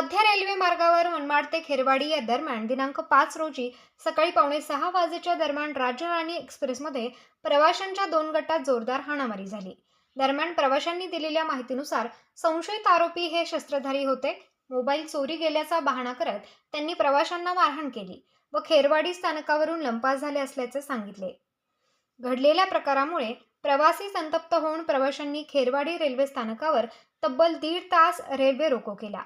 मध्य रेल्वे मार्गावर मनमाड ते खेरवाडी या दरम्यान दिनांक पाच रोजी सकाळी पावणे सहा वाजेच्या दरम्यान राज्यराणी एक्सप्रेसमध्ये प्रवाशांच्या दोन गटात जोरदार हाणामारी झाली. दरम्यान प्रवाशांनी दिलेल्या माहितीनुसार संशयित आरोपी हे शस्त्रधारी होते. मोबाईल चोरी गेल्याचा बहाणा करत त्यांनी प्रवाशांना मारहाण केली व खेरवाडी स्थानकावरून लंपास झाले असल्याचे सांगितले. घडलेल्या प्रकारामुळे प्रवासी संतप्त होऊन प्रवाशांनी खेरवाडी रेल्वे स्थानकावर तब्बल दीड तास रेल्वे रोको केला.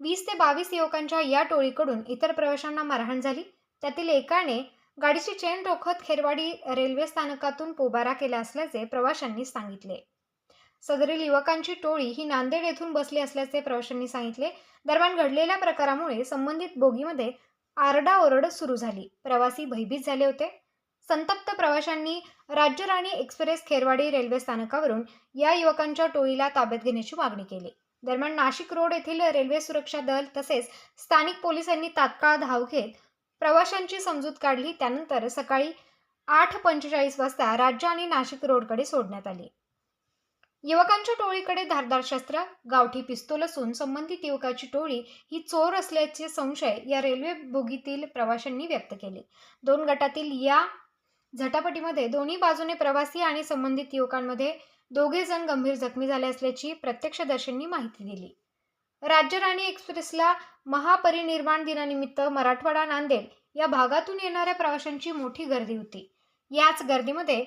वीस ते बावीस युवकांच्या या टोळीकडून इतर प्रवाशांना मारहाण झाली. त्यातील एकाने गाडीची चेन रोखत खेरवाडी रेल्वे स्थानकातून पोबारा केला असल्याचे प्रवाशांनी सांगितले. सदरील युवकांची टोळी ही नांदेड येथून बसली असल्याचे प्रवाशांनी सांगितले. दरम्यान घडलेल्या प्रकारामुळे संबंधित बोगीमध्ये आरडाओरड सुरू झाली. प्रवासी भयभीत झाले होते. संतप्त प्रवाशांनी राज्यराणी एक्सप्रेस खेरवाडी रेल्वे स्थानकावरून या युवकांच्या टोळीला ताब्यात घेण्याची मागणी केली. दरम्यान नाशिक रोड येथील रेल्वे सुरक्षा दल तसेच स्थानिक पोलिसांनी तात्काळ धाव घेत प्रवाशांची समजूत काढली. त्यानंतर सकाळी आठ पंचेचाळीस वाजता राज्य आणि नाशिक रोडकडे सोडण्यात आली. युवकांच्या टोळीकडे धारदार शस्त्र गावठी पिस्तूल असून संबंधित युवकाची टोळी ही चोर असल्याचे संशय या रेल्वे बोगीतील प्रवाशांनी व्यक्त केले. दोन गटातील या झटापटीमध्ये दोन्ही बाजूने प्रवासी आणि संबंधित युवकांमध्ये दोघे जण गंभीर जखमी झाले असल्याची प्रत्यक्षदर्शींनी माहिती दिली. राज्यराणी एक्सप्रेसला महापरिनिर्वाण दिनानिमित्त मराठवाडा नांदेड या भागातून येणाऱ्या प्रवाशांची मोठी गर्दी होती. याच गर्दीमध्ये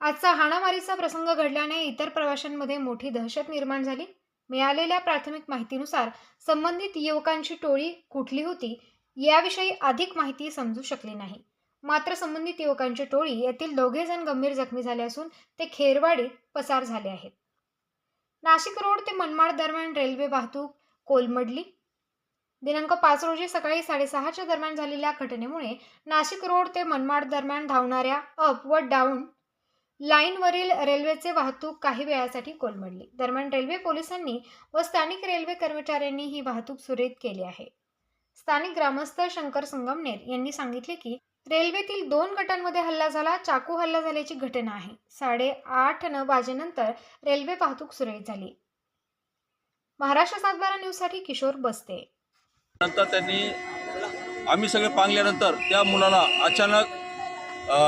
आजचा हाणामारीचा प्रसंग घडल्याने इतर प्रवाशांमध्ये मोठी दहशत निर्माण झाली. मिळालेल्या प्राथमिक माहितीनुसार संबंधित युवकांची टोळी कुठली होती याविषयी अधिक माहिती समजू शकली नाही. मात्र संबंधित युवकांची टोळी येथील दोघे जण गंभीर जखमी झाले असून ते खेरवाडीत पसार झाले आहेत. नाशिक रोड ते मनमाड दरम्यान रेल्वे वाहतूक कोलमडली. दिनांक पाच रोजी सकाळी साडेसहाच्या दरम्यान झालेल्या घटनेमुळे नाशिक रोड ते मनमाड दरम्यान धावणाऱ्या अप व डाऊन लाईनवरील रेल्वेचे वाहतूक काही वेळासाठी कोलमडली. दरम्यान रेल्वे पोलिसांनी व स्थानिक रेल्वे कर्मचाऱ्यांनी ही वाहतूक सुरळीत केली आहे. स्थानिक ग्रामस्थ शंकर संगमनेर यांनी सांगितले की रेल्वेतील दोन गटांमध्ये हल्ला झाला चाकू हल्ला झाल्याची घटना आहे. साडेआठ न वाजेनंतर रेल्वे वाहतूक सुरळीत झाली. महाराष्ट्र सातबारा न्यूजसाठी किशोर बसते. नंतर त्यांनी आम्ही सगळे पांगल्यानंतर त्या मुलाला अचानक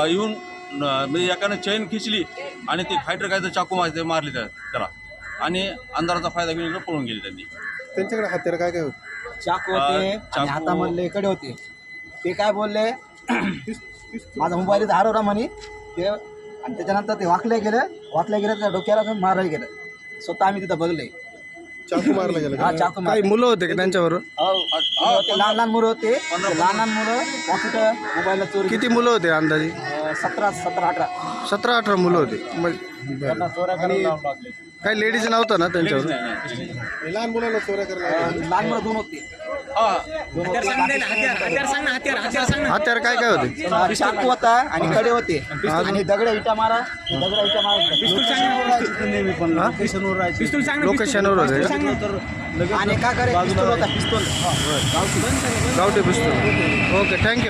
येऊन म्हणजे एकानं चैन खिचली आणि ते फायटर काय तर चाकू मारते मारले त्या- त्याला. आणि अंधाराचा फायदा घेऊन इकडे पळून गेले त्यांनी. त्यांच्याकडे हत्यार काय काय होते? चाकू होते हातामधले कडे होते. ते काय बोलले? माझा मोबाईल इथं हरवला म्हणे ते आणि त्याच्यानंतर ते वाकले गेले. वाकले गेले त्या डोक्याला पण मारायला गेलं. स्वतः आम्ही तिथं बघले. चाकू मारला गेला हा? चाकू काही मुलं होते का त्यांच्यावर होते लहान लहान मुलं होते. ते लहान लहान मुलं वाकट मोबाईलला चोरी किती मुलं होते अंदाजे? सतरा सतरा अठरा. सतरा अठरा मुलं होते. मग- बरं. काही लेडीज नव्हतं ना त्यांच्यावर? लहान मुलाला चोऱ्या लहान मुलं दोन होते. हा दोन होते. हत्यार काय काय होते? चाकू होता आणि कडे होते. आणि दगड इटा मारा दगड इटा मारा. लोकेशनवर होते? आणि का करे? पिस्तूल होता पिस्तूल. गावठी पिस्तूल. Okay thank you